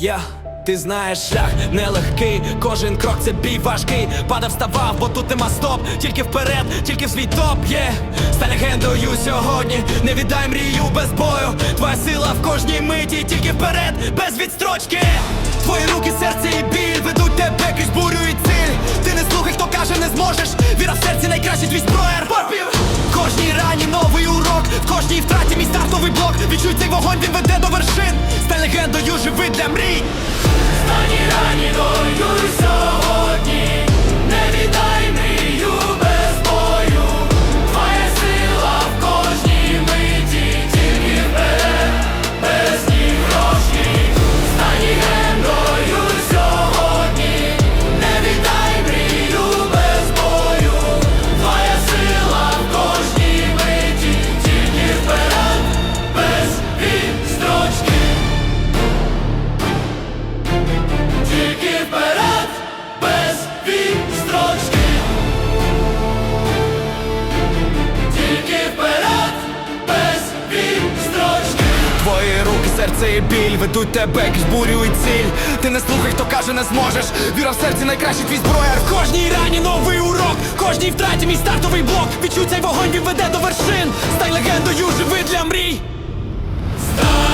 Я, ти знаєш, шлях нелегкий, кожен крок це бій важкий. Падав, вставав, бо тут нема стоп, тільки вперед, тільки в свій топ є. Стань легендою сьогодні, не віддай мрію без бою. Твоя сила в кожній миті, тільки вперед, без відстрочки. Твої руки, серце і біль ведуть тебе крізь бурю і ціль. Ти не слухай, хто каже, не зможеш. Віра в серці найкращий твій зброєр. Попів! Кожній рані новий урок, в кожній втраті мій стартовий блок. Відчуй цей вогонь, він веде до вершин. І біль ведуть тебе крізь бурю і ціль. Ти не слухай, хто каже, не зможеш. Віра в серці найкращий твій зброяр В кожній рані новий урок, кожній втраті мій стартовий блок. Відчуй цей вогонь, він веде до вершин. Стай легендою, живи для мрій. Легендою